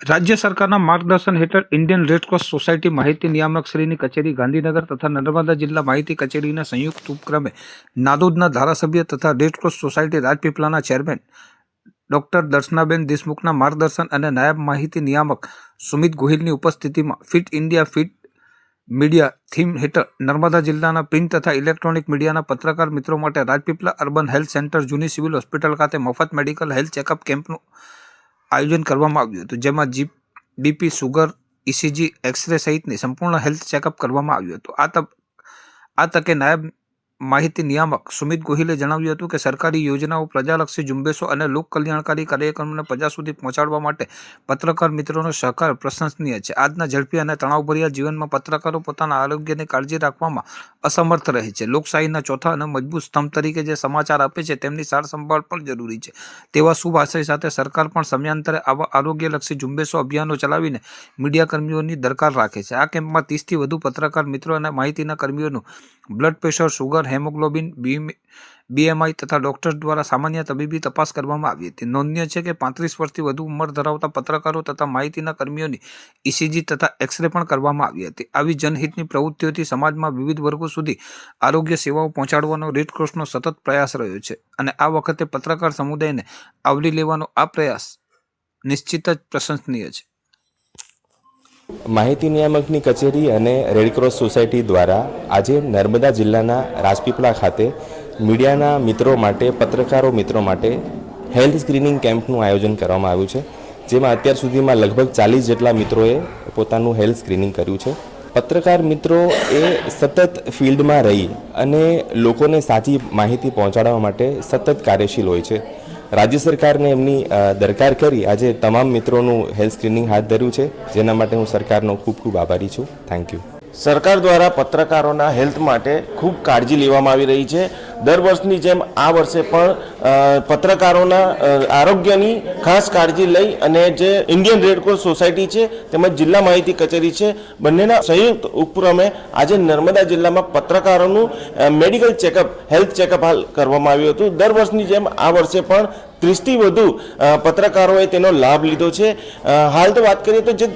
રાજ્ય સરકારના માર્ગદર્શન હેઠળ ઇન્ડિયન રેડક્રોસ સોસાયટી માહિતી નિયામક શ્રીની કચેરી ગાંધીનગર તથા નર્મદા જિલ્લા માહિતી કચેરીના સંયુક્ત ઉપક્રમે નાદોદના ધારાસભ્ય તથા રેડક્રોસ સોસાયટી રાજપીપળાના ચેરમેન ડોક્ટર દર્શનાબેન દેશમુખના માર્ગદર્શન અને નાયબ માહિતી નિયામક સુમિત ગોહિલની ઉપસ્થિતિમાં fit India fit media theme હેઠળ નર્મદા જિલ્લાના પ્રિન્ટ તથા ઇલેક્ટ્રોનિક મીડિયાના પત્રકાર મિત્રો માટે રાજપીપળા અર્બન હેલ્થ સેન્ટર જૂની સિવિલ હોસ્પિટલ ખાતે મફત મેડિકલ હેલ્થ ચેકઅપ કેમ્પનું આયોજન કરવામાં આવ્યું હતું, જેમાં જી બીપી સુગર ઇસીજી એક્સરે સહિતની સંપૂર્ણ હેલ્થ ચેકઅપ કરવામાં આવ્યું હતું. આ તક, આ તકે નાયબ માહિતી નિયામક સુમિત ગોહિલે જણાવ્યું હતું કે સરકારી યોજનાઓ પ્રજાલક્ષી ઝુંબેશો અને લોક કલ્યાણકારી કાર્યક્રમોને પ્રજા સુધી પહોંચાડવા માટે પત્રકાર મિત્રોનો સહકાર પ્રશંસનીય છે. આજના ઝડપી અને તણાવભર્યા જીવનમાં પત્રકારો પોતાના આરોગ્યની કાળજી રાખવામાં અસમર્થ રહે છે. લોકશાહીના ચોથા અને મજબૂત સ્તંભ તરીકે જે સમાચાર આપે છે તેમની સાર સંભાળ પણ જરૂરી છે. તેવા શુભ આશય સાથે સરકાર પણ સમયાંતરે આવા આરોગ્યલક્ષી ઝુંબેશો અભિયાનો ચલાવીને મીડિયા કર્મીઓની દરકાર રાખે છે. આ કેમ્પમાં ત્રીસથી વધુ પત્રકાર મિત્રો અને માહિતીના કર્મીઓનું blood pressure, sugar haemoglobin BMI તથા ડોક્ટર્સ દ્વારા સામાન્ય તબીબી તપાસ કરવામાં આવી હતી. નોંધનીય છે કે પાંત્રીસ વર્ષથી વધુ ઉંમર ધરાવતા પત્રકારો તથા માહિતીના કર્મીઓની ઇસીજી તથા એક્સરે પણ કરવામાં આવી હતી. આવી જનહિતની પ્રવૃત્તિઓથી સમાજમાં વિવિધ વર્ગો સુધી આરોગ્ય સેવાઓ પહોંચાડવાનો રેડક્રોસનો સતત પ્રયાસ રહ્યો છે અને આ વખતે પત્રકાર સમુદાયને આવરી લેવાનો આ પ્રયાસ નિશ્ચિત જ પ્રશંસનીય છે. માહિતી નિયામકની કચેરી અને રેડક્રોસ સોસાયટી દ્વારા આજે નર્મદા જિલ્લાના રાજપીપળા ખાતે મીડિયાના મિત્રો માટે, પત્રકારો મિત્રો માટે હેલ્થ સ્ક્રીનિંગ કેમ્પનું આયોજન કરવામાં આવ્યું છે, જેમાં અત્યાર સુધીમાં લગભગ ચાલીસ જેટલા મિત્રોએ પોતાનું હેલ્થ સ્ક્રીનિંગ કર્યું છે. પત્રકાર મિત્રો એ સતત ફિલ્ડમાં રહી અને લોકોને સાચી માહિતી પહોંચાડવા માટે સતત કાર્યશીલ હોય છે. રાજ્ય સરકારને એમની દરકાર કરી આજે તમામ મિત્રોનું હેલ્થ સ્ક્રીનિંગ હાથ ધર્યું છે. જેના માટે હું સરકારનો ખૂબ ખૂબ આભારી છું. થેન્ક યુ સરકાર દ્વારા પત્રકારોના હેલ્થ માટે ખૂબ કાળજી લેવામાં આવી રહી છે. દર વર્ષની જેમ આ વર્ષે પણ પત્રકારોના આરોગ્યની ખાસ કાળજી લઈ અને જે ઇન્ડિયન રેડક્રોસ સોસાયટી છે, તેમજ જિલ્લા માહિતી કચેરી છે, બંનેના સંયુક્ત ઉપક્રમે આજે નર્મદા જિલ્લામાં પત્રકારોનું મેડિકલ ચેકઅપ, હેલ્થ ચેકઅપ હાલ કરવામાં આવ્યું હતું. દર વર્ષની જેમ આ વર્ષે પણ ત્રીસથી વધુ પત્રકારોએ તેનો લાભ લીધો છે. હાલ તો વાત કરીએ તો જે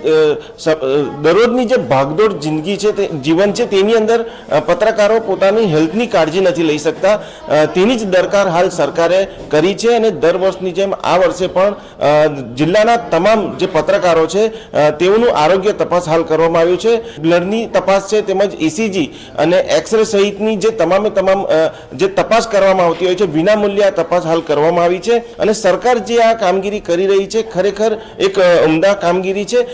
દરરોજની જે ભાગદોડ જિંદગી છે તે, જીવન છે તેની અંદર પત્રકારો પોતાની હેલ્થની કાળજી નથી લઈ શકતા. તેની જ દરકાર હાલ સરકારે કરી છે અને દર વર્ષની જેમ આ વર્ષે પણ જિલ્લાના તમામ જે પત્રકારો છે તેઓનું આરોગ્ય તપાસ હાલ કરવામાં આવ્યું છે. બ્લડની તપાસ છે તેમજ ઇસીજી અને એક્સરે સહિતની જે તમામે તમામ જે તપાસ કરવામાં આવતી હોય છે, વિનામૂલ્યે આ તપાસ હાલ કરવામાં આવી છે. અને સરકાર જે આ કામગીરી કરી રહી છે, ખરેખર એક ઉમદા કામગીરી છે.